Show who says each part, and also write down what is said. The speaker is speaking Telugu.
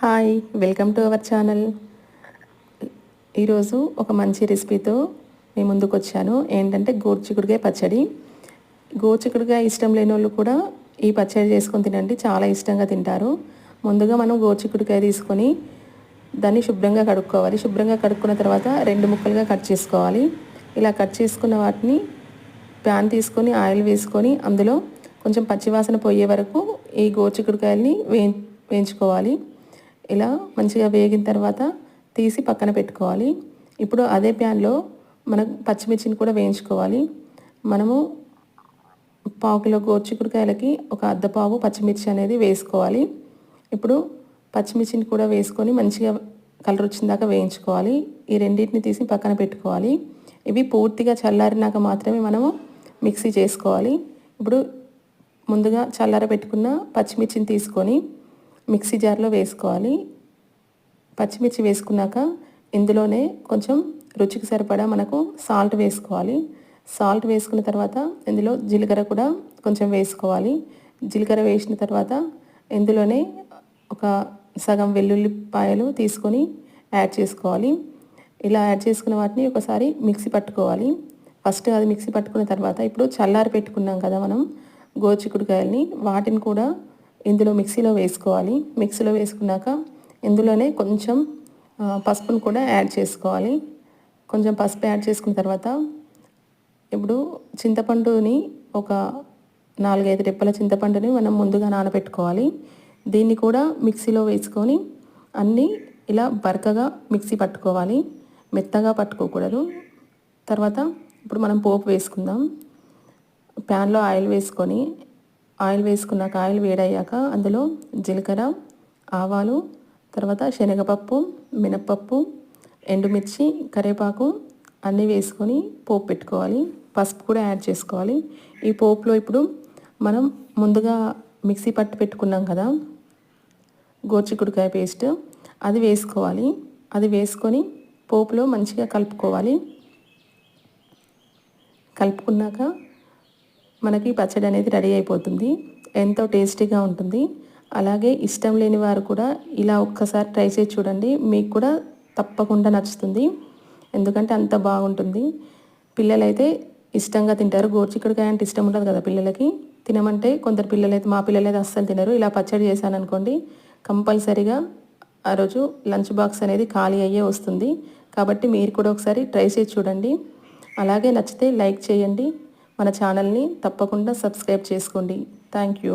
Speaker 1: Hi welcome to our channel. ఈరోజు ఒక మంచి రెసిపీతో మేము ముందుకు వచ్చాను. ఏంటంటే గోర్చికుడికాయ పచ్చడి. గోర్చికుడికాయ ఇష్టం లేని వాళ్ళు కూడా ఈ పచ్చడి చేసుకొని తినండి. చాలా ఇష్టంగా తింటారు. ముందుగా మనం గోర్చికుడికాయ తీసుకొని దాన్ని శుభ్రంగా కడుక్కోవాలి. శుభ్రంగా కడుక్కున్న తర్వాత రెండు ముక్కలుగా కట్ చేసుకోవాలి. ఇలా కట్ చేసుకున్న వాటిని ప్యాన్ తీసుకొని ఆయిల్ వేసుకొని అందులో కొంచెం పచ్చివాసన పోయే వరకు ఈ గోర్చికుడికాయల్ని వే వేయించుకోవాలి. ఇలా మంచిగా వేగిన తర్వాత తీసి పక్కన పెట్టుకోవాలి. ఇప్పుడు అదే ప్యాన్లో మనం పచ్చిమిర్చిని కూడా వేయించుకోవాలి. మనము పావు కిలో గోర్చికుడికాయలకి ఒక అద్దపావు పచ్చిమిర్చి అనేది వేసుకోవాలి. ఇప్పుడు పచ్చిమిర్చిని కూడా వేసుకొని మంచిగా కలర్ వచ్చిన దాకా వేయించుకోవాలి. ఈ రెండింటిని తీసి పక్కన పెట్టుకోవాలి. ఇవి పూర్తిగా చల్లారినాక మాత్రమే మనము మిక్సీ చేసుకోవాలి. ఇప్పుడు ముందుగా చల్లార పెట్టుకున్న పచ్చిమిర్చిని తీసుకొని మిక్సీ జార్లో వేసుకోవాలి. పచ్చిమిర్చి వేసుకున్నాక ఇందులోనే కొంచెం రుచికి సరిపడా మనకు సాల్ట్ వేసుకోవాలి. సాల్ట్ వేసుకున్న తర్వాత ఇందులో జీలకర్ర కూడా కొంచెం వేసుకోవాలి. జీలకర్ర వేసిన తర్వాత ఇందులోనే ఒక సగం వెల్లుల్లిపాయలు తీసుకొని యాడ్ చేసుకోవాలి. ఇలా యాడ్ చేసుకున్న వాటిని ఒకసారి మిక్సీ పట్టుకోవాలి. ఫస్ట్ అది మిక్సీ పట్టుకున్న తర్వాత ఇప్పుడు చల్లారి పెట్టుకున్నాం కదా మనం గోచికుడుకాయల్ని వాటిని కూడా ఇందులో మిక్సీలో వేసుకోవాలి. మిక్సీలో వేసుకున్నాక ఇందులోనే కొంచెం పసుపును కూడా యాడ్ చేసుకోవాలి. కొంచెం పసుపు యాడ్ చేసుకున్న తర్వాత ఇప్పుడు చింతపండుని ఒక నాలుగైదు రెప్పల చింతపండుని మనం ముందుగా నానబెట్టుకోవాలి. దీన్ని కూడా మిక్సీలో వేసుకొని అన్నీ ఇలా బరకగా మిక్సీ పట్టుకోవాలి. మెత్తగా పట్టుకోకూడదు. తర్వాత ఇప్పుడు మనం పోపు వేసుకుందాం. ప్యాన్లో ఆయిల్ వేసుకొని ఆయిల్ వేసుకున్నాక ఆయిల్ వేడయ్యాక అందులో జీలకర్ర ఆవాలు తర్వాత శనగపప్పు మినప్పప్పు ఎండుమిర్చి కరివేపాకు అన్నీ వేసుకొని పోపు పెట్టుకోవాలి. పసుపు కూడా యాడ్ చేసుకోవాలి. ఈ పోపులో ఇప్పుడు మనం ముందుగా మిక్సీ పట్టు పెట్టుకున్నాం కదా గోచికుడికాయ పేస్ట్ అది వేసుకోవాలి. అది వేసుకొని పోపులో మంచిగా కలుపుకోవాలి. కలుపుకున్నాక మనకి పచ్చడి అనేది రెడీ అయిపోతుంది. ఎంతో టేస్టీగా ఉంటుంది. అలాగే ఇష్టం లేని వారు కూడా ఇలా ఒక్కసారి ట్రై చేసి చూడండి. మీకు కూడా తప్పకుండా నచ్చుతుంది. ఎందుకంటే అంత బాగుంటుంది. పిల్లలైతే ఇష్టంగా తింటారు. గోర్చిక్కడికాయ అంటే ఇష్టం ఉండదు కదా పిల్లలకి. తినమంటే కొందరు పిల్లలైతే మా పిల్లలైతే అస్సలు తినరు. ఇలా పచ్చడి చేశాను అనుకోండి కంపల్సరీగా ఆ రోజు లంచ్ బాక్స్ అనేది ఖాళీ అయ్యే వస్తుంది. కాబట్టి మీరు కూడా ఒకసారి ట్రై చేసి చూడండి. అలాగే నచ్చితే లైక్ చేయండి. మన ఛానల్ని తప్పకుండా సబ్స్క్రైబ్ చేసుకోండి. Thank you.